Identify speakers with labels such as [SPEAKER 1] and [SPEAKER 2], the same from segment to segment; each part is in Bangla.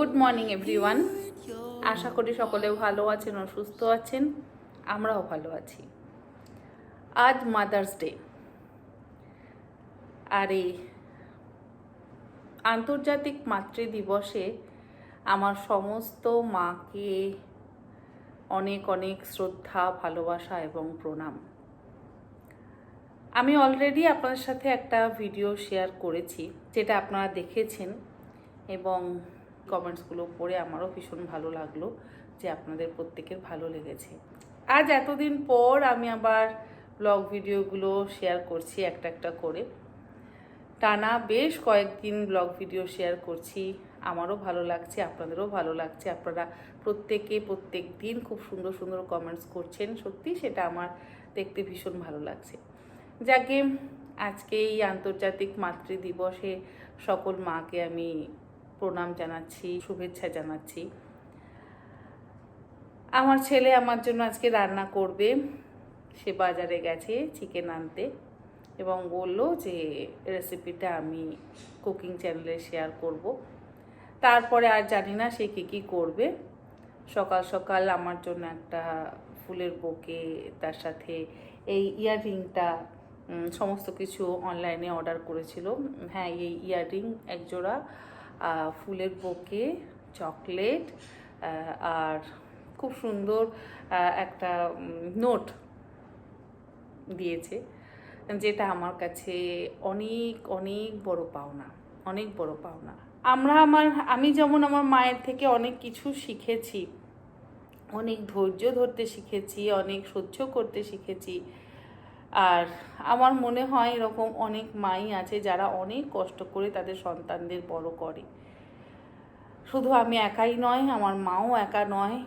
[SPEAKER 1] গুড মর্নিং এভরিওয়ান আশা করি সকলে ভালো আছেন ও সুস্থ আছেন। আমরাও ভালো আছি। আজ মাদার্স ডে আর এই আন্তর্জাতিক মাতৃদিবসে আমার সমস্ত মাকে অনেক অনেক শ্রদ্ধা, ভালোবাসা এবং প্রণাম। আমি অলরেডি আপনাদের সাথে একটা ভিডিও শেয়ার করেছি, যেটা আপনারা দেখেছেন এবং কমেন্টসগুলো পড়ে আমারও ভীষণ ভালো লাগল যে আপনাদের প্রত্যেকের ভালো লেগেছে। আজ এতদিন পর আমি আবার ব্লগ ভিডিওগুলো শেয়ার করছি একটা একটা করে। টানা বেশ কয়েকদিন ব্লগ ভিডিও শেয়ার করছি, আমারও ভালো লাগছে, আপনাদেরও ভালো লাগছে, আপনারা প্রত্যেকে প্রত্যেক দিন খুব সুন্দর সুন্দর কমেন্টস করছেন, সত্যি সেটা আমার দেখতে ভীষণ ভালো লাগছে। যাকে আজকে এই আন্তর্জাতিক মাতৃদিবসে সকল মাকে আমি প্রণাম জানাচ্ছি, শুভেচ্ছা জানাচ্ছি। আমার ছেলে আমার জন্য আজকে রান্না করবে। সে বাজারে গেছে চিকেন আনতে এবং বলল যে রেসিপিটা আমি কুকিং চ্যানেলে শেয়ার করব। তারপরে আর জানি না সে কী কী করবে। সকাল সকাল আমার জন্য একটা ফুলের বোকে, তার সাথে এই ইয়াররিংটা সমস্ত কিছু অনলাইনে অর্ডার করেছিল। হ্যাঁ এই ইয়াররিং একজোড়া ফুলের বোকে চকলেট আর খুব সুন্দর একটা নোট দিয়েছে, যেটা আমার কাছে অনেক অনেক বড় পাওনা, অনেক বড় পাওনা। আমরা আমার, আমি যেমন আমার মায়ের থেকে অনেক কিছু শিখেছি, অনেক ধৈর্য ধরতে শিখেছি, অনেক সহ্য করতে শিখেছি আর আমার মনে হয় এরকম অনেক মাই আছে যারা অনেক কষ্ট করে তাদের সন্তানদের বড় করে। শুধু আমি একাই নয়, আমার মাও একা নয়।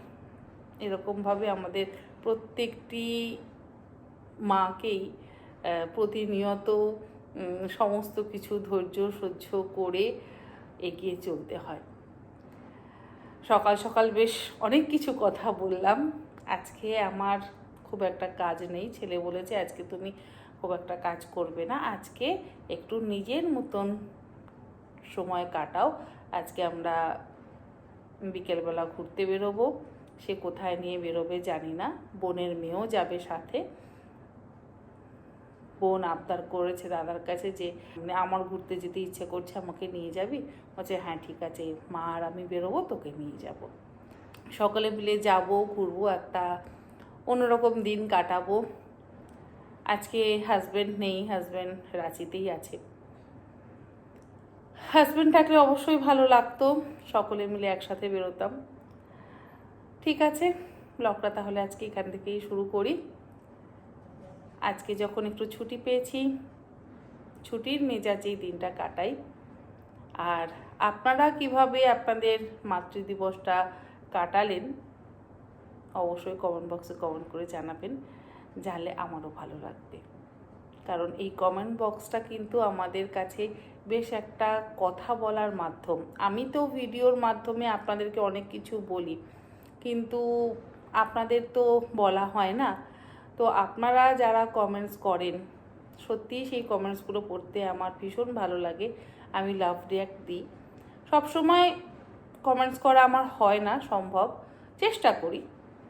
[SPEAKER 1] এরকমভাবে আমাদের প্রত্যেকটি মাকেই প্রতিনিয়ত সমস্ত কিছু ধৈর্য সহ্য করে এগিয়ে চলতে হয়। সকাল সকাল বেশ অনেক কিছু কথা বললাম। আজকে আমার খুব একটা কাজ নেই। ছেলে বলেছে, আজকে তুমি খুব একটা কাজ করবে না। আজকে একটু নিজের মতন সময় কাটাও। আজকে আমরা বিকেলবেলা ঘুরতে বেরোবো। সে কোথায় নিয়ে বেরোবে জানি না। বোনের মেয়েও যাবে সাথে। বোন আবদার করেছে দাদার কাছে যে, আমার ঘুরতে যেতে ইচ্ছে করছে, আমাকে নিয়ে যাবি? বলছে হ্যাঁ ঠিক আছে। মা আর আমি বেরোবো, তোকে নিয়ে যাব। সকলে মিলে যাব, ঘুরবো একটা অন্যরকম দিন কাটাবো। আজকে হাজব্যান্ড নেই হাজব্যান্ড রাঁচিতেই আছে। হাজব্যান্ড থাকলে অবশ্যই ভালো লাগতো, সকলে মিলে একসাথে বেরোতাম। ঠিক আছে ব্লগটা তাহলে আজকে এখান থেকেই শুরু করি। আজকে যখন একটু ছুটি পেয়েছি, ছুটির মেজাজেই দিনটা কাটাই। আর আপনারা কীভাবে আপনাদের মাতৃদিবসটা কাটালেন অবশ্যই কমেন্ট বক্সে কমেন্ট করে জানাবেন জানলে আমারও ভালো লাগবে। কারণ এই কমেন্ট বক্সটা কিন্তু আমাদের কাছে বেশ একটা কথা বলার মাধ্যম। আমি তো ভিডিওর মাধ্যমে আপনাদেরকে অনেক কিছু বলি, কিন্তু আপনাদের তো বলা হয় না। তো আপনারা যারা কমেন্টস করেন, সত্যিই সেই কমেন্টসগুলো পড়তে আমার ভীষণ ভালো লাগে, আমি লাভ রিয়াক্ট দিই। সবসময় কমেন্টস করা আমার হয় না, সম্ভব। চেষ্টা করি।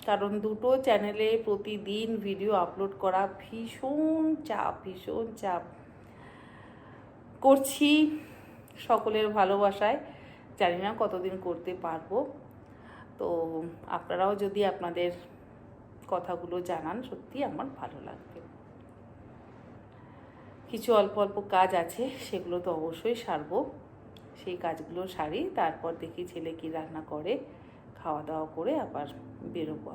[SPEAKER 1] কারণ দুটো চ্যানেলে প্রতিদিন ভিডিও আপলোড করা ভীষণ চাপ ভীষণ চাপ। করছি সকলের ভালোবাসায়। জানি না কতদিন করতে পারব। তো আপনারাও যদি আপনাদের কথাগুলো জানান, সত্যি আমার ভালো লাগবে। কিছু অল্প অল্প কাজ আছে, সেগুলো তো অবশ্যই সারবো। সেই কাজগুলো সারি, তারপর দেখি ছেলে কি রান্না করে, খাওয়া দাওয়া করে আবার বেরোবো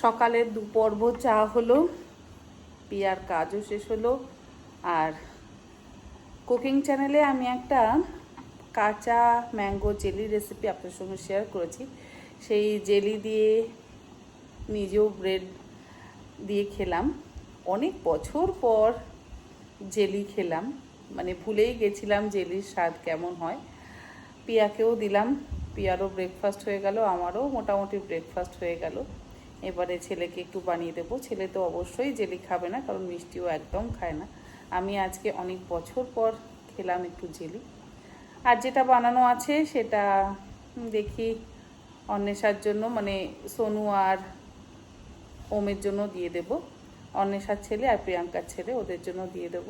[SPEAKER 1] সকালের দুপর্ব চা হলো, পিয়ার কাজও শেষ হলো, আর কুকিং চ্যানেলে আমি একটা কাঁচা ম্যাঙ্গো জেলি রেসিপি আপনার সঙ্গে শেয়ার করেছি। সেই জেলি দিয়ে নিজেও ব্রেড দিয়ে খেলাম। অনেক বছর পর জেলি খেলাম। মানে ভুলেই গেছিলাম জেলির স্বাদ কেমন হয়। পিয়াকেও দিলাম। পিয়ারও ব্রেকফাস্ট হয়ে গেল, আমারও মোটামুটি ব্রেকফাস্ট হয়ে গেল। এবারে ছেলেকে একটু বানিয়ে দেবো। ছেলে তো অবশ্যই জেলি খাবে না, কারণ মিষ্টিও একদম খায় না। আমি আজকে অনেক বছর পর খেলাম একটু জেলি। আর যেটা বানানো আছে সেটা দেখি অন্বেষার জন্য মানে সোনু আর ওমের জন্য দিয়ে দেব। অন্বেষার ছেলে আর প্রিয়াঙ্কার ছেলে, ওদের জন্য দিয়ে দেব।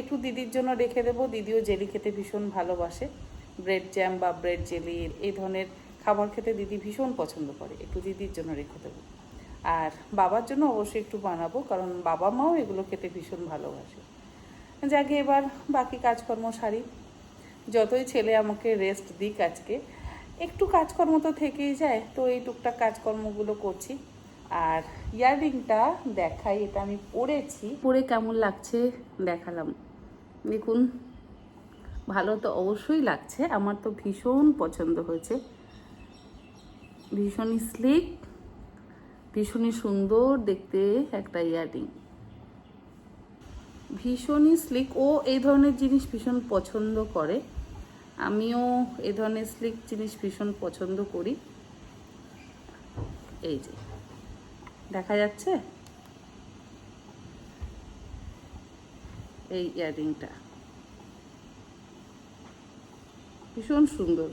[SPEAKER 1] একটু দিদির জন্য রেখে দেবো। দিদিও জেলি খেতে ভীষণ ভালোবাসে। ব্রেড জ্যাম বা ব্রেড জেলি, এই ধরনের খাবার খেতে দিদি ভীষণ পছন্দ করে। একটু দিদির জন্য রেখে দেবো। আর বাবার জন্য অবশ্যই একটু বানাবো, কারণ বাবা মাও এগুলো খেতে ভীষণ ভালোবাসে। যাকে, এবার বাকি কাজকর্ম সারি। যতই ছেলে আমাকে রেস্ট দিক আজকে, একটু কাজকর্ম তো থেকেই যায়, তো এই টুকটাক কাজকর্মগুলো করছি। আর ইয়াররিংটা দেখাই, এটা আমি পরেছি। পরে কেমন লাগছে দেখালাম। দেখুন, ভালো তো অবশ্যই লাগছে, আমার তো ভীষণ পছন্দ হয়েছে। ভীষণই স্লিক ভীষণই সুন্দর দেখতে একটা ইয়াররিং। ভীষণই স্লিক ও এই ধরনের জিনিস ভীষণ পছন্দ করে। আমিও এই ধরনের স্লিক জিনিস ভীষণ পছন্দ করি। এই যে, দেখা যাচ্ছে? এই ইয়াররিংটা। ভীষণ সুন্দর।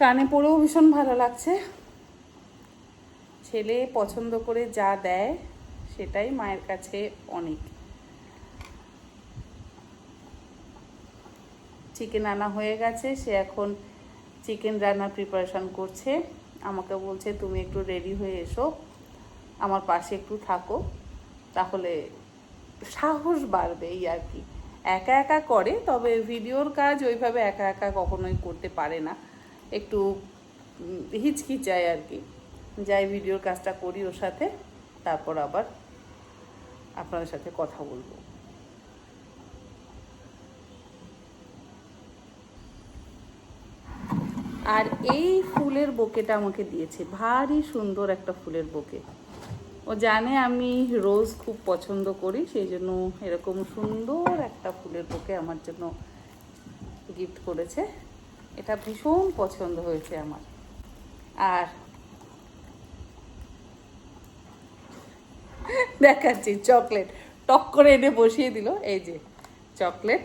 [SPEAKER 1] কানে পরেও ভীষণ ভালো লাগছে। ছেলে পছন্দ করে যা দেয়, সেটাই মায়ের কাছে অনেক। চিকেন আনা হয়ে গেছে, সে এখন চিকেন রান্নার প্রিপারেশান করছে। আমাকে বলছে, তুমি একটু রেডি হয়ে এসো, আমার পাশে একটু থাকো, তাহলে সাহস বাড়বে এই আর কি। একা একা করে, তবে ভিডিওর কাজ ওইভাবে একা একা কখনোই করতে পারে না। একটু হিচকিচায় আর কি। যাই ভিডিওর কাজটা করি ওর সাথে, তারপর আবার আপনাদের সাথে কথা বলব। আর এই ফুলের বোকেটা আমাকে দিয়েছে, ভারী সুন্দর একটা ফুলের বোকে। ও জানে আমি রোজ খুব পছন্দ করি, সেই জন্য এরকম সুন্দর একটা ফুলের বোকে আমার জন্য গিফট করেছে। এটা ভীষণ পছন্দ হয়েছে আমার। আর দেখাচ্ছি, চকলেট। টক করে এনে বসিয়ে দিল, এই যে চকলেট।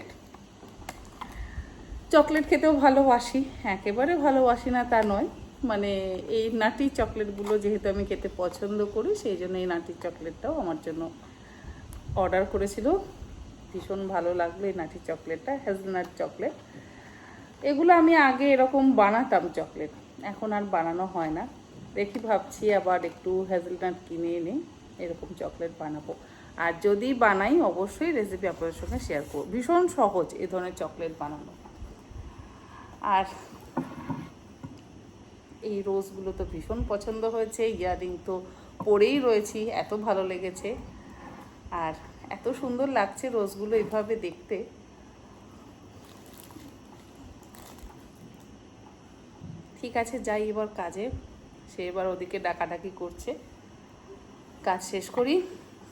[SPEAKER 1] চকলেট খেতেও ভালোবাসি, একেবারে ভালোবাসি না তা নয়। মানে এই নাটি চকলেটগুলো যেহেতু আমি খেতে পছন্দ করি, সেই জন্য এই নাটি চকলেটটাও আমার জন্য অর্ডার করেছিল। ভীষণ ভালো লাগল এই নাটি চকলেটটা, হেজলনাট চকলেট। এগুলো আমি আগে এরকম বানাতাম চকলেট। এখন আর বানানো হয় না। দেখি ভাবছি আবার একটু হেজলনাট কিনে এনে এরকম চকলেট বানাবো। আর যদি বানাই, অবশ্যই রেসিপি আপনাদের সঙ্গে শেয়ার করব। ভীষণ সহজ এ ধরনের চকলেট বানানো। আর এই রোজগুলো তো ভীষণ পছন্দ হয়েছে ইয়ারিং তো পরেই রয়েছি, এত ভালো লেগেছে। আর এত সুন্দর লাগছে রোজগুলো এভাবে দেখতে। ঠিক আছে, যাই এবার কাজে। সে এবার ওদিকে ডাকাডাকি করছে। কাজ শেষ করি,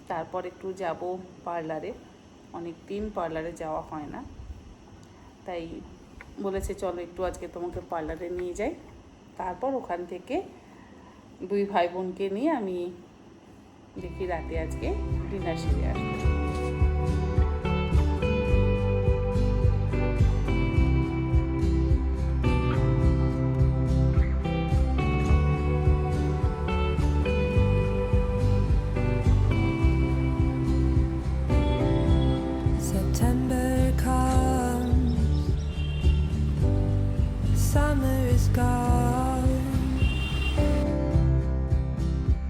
[SPEAKER 1] তারপর একটু যাব পার্লারে। অনেক দিন পার্লারে যাওয়া হয় না। তাই বলেছে, চলো একটু আজকে তোমাকে পার্লারে নিয়ে যাই। তারপর ওখান থেকে দুই ভাই বোনকে নিয়ে আমি দেখি রাতে আজকে ডিনার সেরে আসব।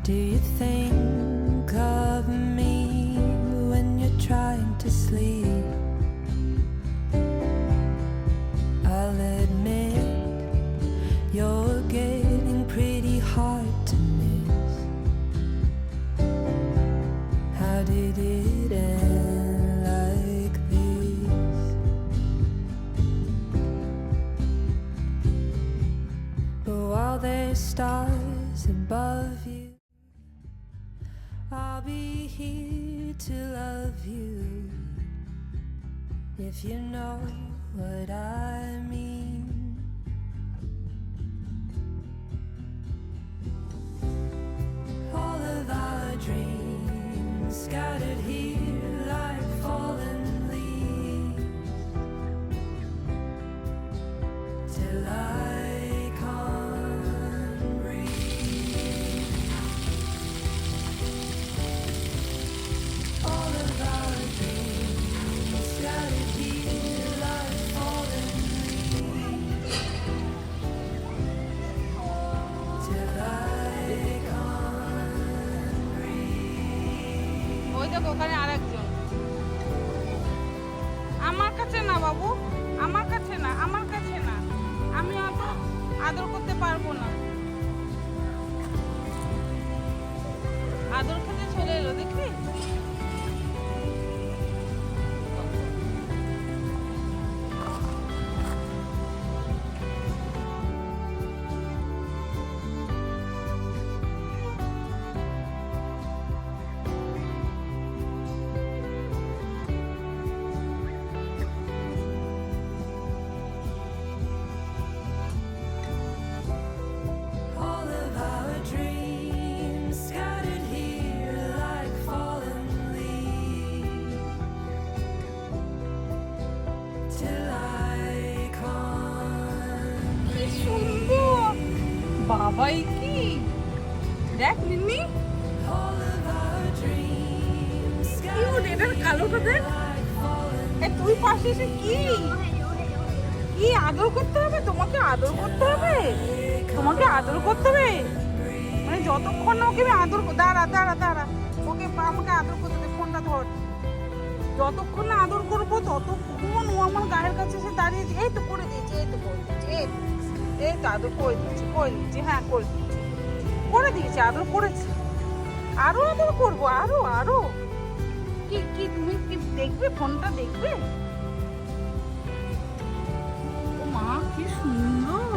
[SPEAKER 2] Do you think of me when you're trying to sleep? I'll admit you're getting pretty hard to miss. How did it end like this? But while they here to love you if you know what I mean. All of our dreams scattered here
[SPEAKER 3] আদর করতে পারব না। আদর খেতে চলে এলো তুই কি? কি আদর করতে হবে? তোমাকে আদর করতে হবে? তোমাকে আদর করতে হবে? মানে যতক্ষণ না ওকে আমি আদর দাঁড়া দাঁড়া দাঁড়া। ওকে আমাকে আদর করতে দে, ফোনটা ধর। যতক্ষণ না আদর করব, ততক্ষণ ও আমার গায়ের কাছে এসে দাঁড়িয়ে এই তো করে দিয়েছি, এই তো করে দিয়েছি, এই তো আদর করে দিয়েছি করে দিয়েছি হ্যাঁ করে দিয়েছি। করে দিয়েছি, আদর করেছি। আরও আদর করব, আরও আরও। কি কি তুমি কি দেখবে? ফোনটা দেখবে? সুন্দর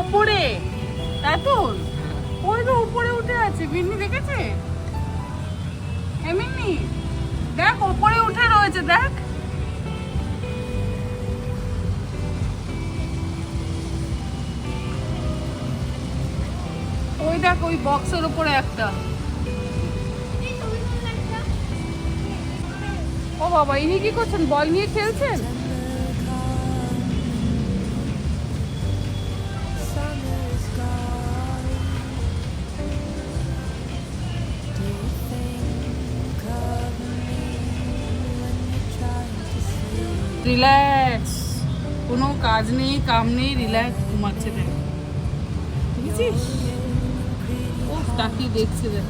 [SPEAKER 3] ওপরে। এত ওই তো উপরে উঠে আছে। মিন্নি দেখেছে? এ মিন্নি? দেখ, ওপরে উঠে রয়েছে, দেখ। ওই দেখ, ওই বক্সের উপরে একটা। ও বাবা, ইনি কি করছেন বল নিয়ে খেলছেন
[SPEAKER 2] summer's gone. Do you think of me when you try to sleep?
[SPEAKER 3] Relax কোনো কাজ নেই, কাম নেই রিল্যাক্স ঘুমাচ্ছে দেখ বুঝেছিস ও তাকিয়ে দেখছে দেখ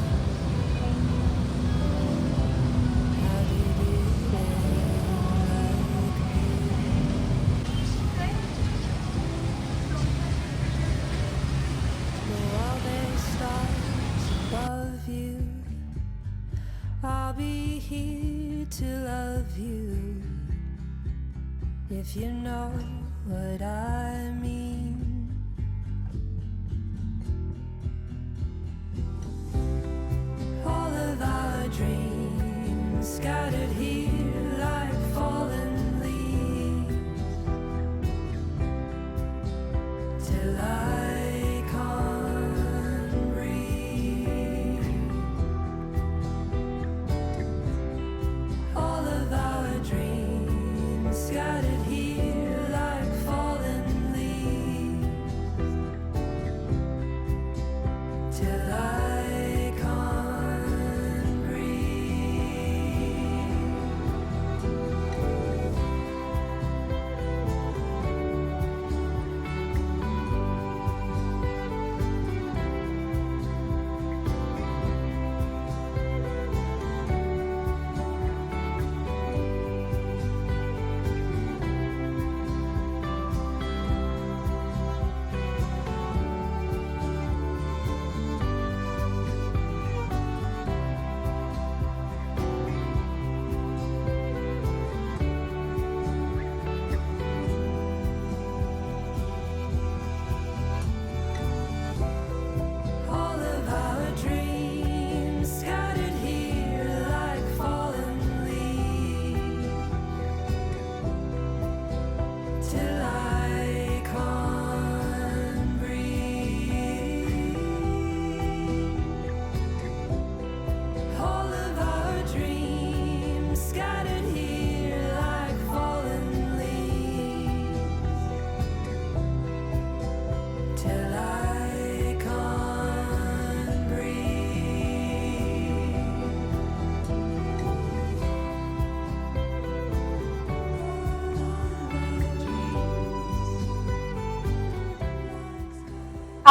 [SPEAKER 2] If you know what I mean. All of our dreams scattered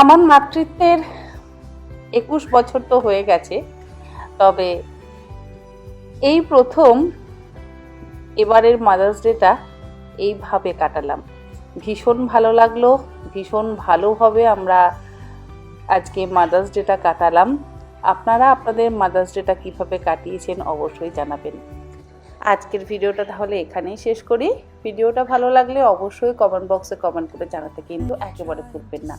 [SPEAKER 1] আমার মাতৃত্বের একুশ বছর তো হয়ে গেছে, তবে এই প্রথম এবারের মাদার্স ডেটা এইভাবে কাটালাম। ভীষণ ভালো লাগল, ভীষণ ভালোভাবে আমরা আজকে মাদার্স ডেটা কাটালাম। আপনারা আপনাদের মাদার্স ডেটা কীভাবে কাটিয়েছেন অবশ্যই জানাবেন। আজকের ভিডিওটা তাহলে এখানেই শেষ করি। ভিডিওটা ভালো লাগলে অবশ্যই কমেন্ট বক্সে কমেন্ট করে জানাতে কিন্তু একেবারে ভুলবেন না।